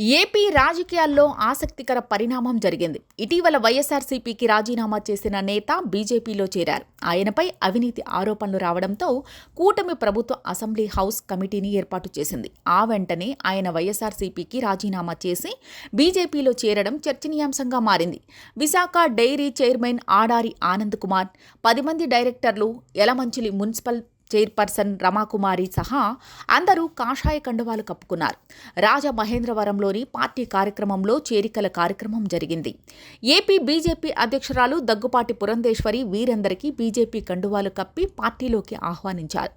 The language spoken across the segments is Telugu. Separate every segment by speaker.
Speaker 1: ఏపీ రాజకీయాల్లో ఆసక్తికర పరిణామం జరిగింది. ఇటీవల వైఎస్ఆర్సీపీకి రాజీనామా చేసిన నేత బీజేపీలో చేరారు. ఆయనపై అవినీతి ఆరోపణలు రావడంతో కూటమి ప్రభుత్వ అసెంబ్లీ హౌస్ కమిటీని ఏర్పాటు చేసింది. ఆ వెంటనే ఆయన వైఎస్ఆర్సీపీకి రాజీనామా చేసి బీజేపీలో చేరడం చర్చనీయాంశంగా మారింది. విశాఖ డైరీ చైర్మన్ ఆడారి ఆనంద్ కుమార్ పది మంది డైరెక్టర్లు యలమంచిలి మున్సిపల్ చైర్పర్సన్ రమాకుమారి సహా అందరూ కాషాయ కండువాలు కప్పుకున్నారు. రాజమహేంద్రవరంలోని పార్టీ కార్యక్రమంలో చేరికల కార్యక్రమం జరిగింది. ఏపీ బీజేపీ అధ్యక్షురాలు దగ్గుపాటి పురంధేశ్వరి వీరందరికీ బీజేపీ కండువాలు కప్పి పార్టీలోకి ఆహ్వానించారు.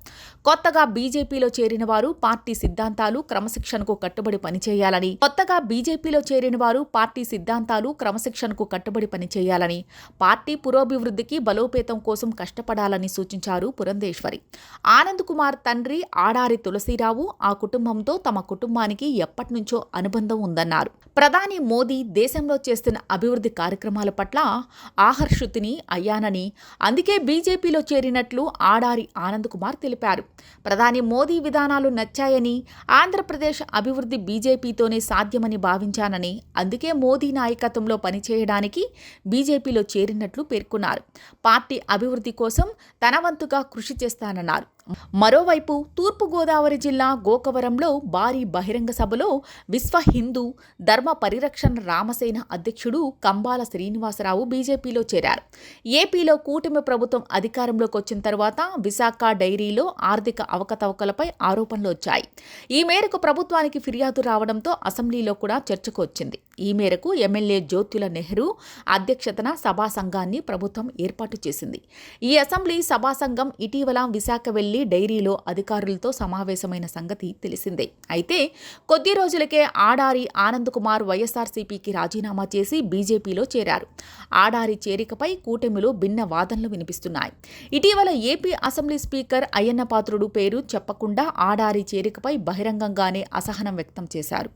Speaker 1: కొత్తగా బీజేపీలో చేరిన వారు పార్టీ సిద్ధాంతాలు క్రమశిక్షణకు కట్టుబడి పనిచేయాలని కొత్తగా బీజేపీలో చేరిన వారు పార్టీ సిద్ధాంతాలు క్రమశిక్షణకు కట్టుబడి పనిచేయాలని పార్టీ పురోభివృద్ధికి బలోపేతం కోసం కష్టపడాలని సూచించారు పురంధేశ్వరి. ఆనంద్ కుమార్ తండ్రి ఆడారి తులసీరావు ఆ కుటుంబంతో తమ కుటుంబానికి ఎప్పటినుంచో అనుబంధం ఉందన్నారు. ప్రధాని మోదీ దేశంలో చేస్తున్న అభివృద్ధి కార్యక్రమాల పట్ల ఆహర్షుతిని అయ్యానని అందుకే బీజేపీలో చేరినట్లు ఆడారి ఆనంద్ కుమార్ తెలిపారు. ప్రధాని మోదీ విధానాలు నచ్చాయని ఆంధ్రప్రదేశ్ అభివృద్ధి బీజేపీతోనే సాధ్యమని భావించానని అందుకే మోదీ నాయకత్వంలో పనిచేయడానికి బీజేపీలో చేరినట్లు పేర్కొన్నారు. పార్టీ అభివృద్ధి కోసం తన వంతుగా కృషి చేస్తానన్నారు. கூறினார் మరోవైపు తూర్పుగోదావరి జిల్లా గోకవరంలో భారీ బహిరంగ సభలో విశ్వ హిందూ ధర్మ పరిరక్షణ రామసేన అధ్యక్షుడు కంబాల శ్రీనివాసరావు బీజేపీలో చేరారు. ఏపీలో కూటమి ప్రభుత్వం అధికారంలోకి వచ్చిన తర్వాత విశాఖ డైరీలో ఆర్థిక అవకతవకలపై ఆరోపణలు వచ్చాయి. ఈ మేరకు ప్రభుత్వానికి ఫిర్యాదు రావడంతో అసెంబ్లీలో కూడా చర్చకు వచ్చింది. ఈ మేరకు ఎమ్మెల్యే జ్యోతుల నెహ్రూ అధ్యక్షతన సభా సంఘాన్ని ప్రభుత్వం ఏర్పాటు చేసింది. ఈ అసెంబ్లీ సభా సంఘం ఇటీవల విశాఖ వెళ్ళి డైరీలో అధికారులతో సమావేశమైన సంగతి తెలిసిందే. అయితే కొద్ది రోజులకే ఆడారి ఆనంద్ కుమార్ వైఎస్ఆర్సీపీకి రాజీనామా చేసి బీజేపీలో చేరారు. ఆడారి చేరికపై కూటమిలో భిన్న వాదనలు వినిపిస్తున్నాయి. ఇటీవల AP assembly speaker Ayyanna Patrudu పేరు చెప్పకుండా ఆడారి చేరికపై బహిరంగంగానే అసహనం వ్యక్తం చేశారు.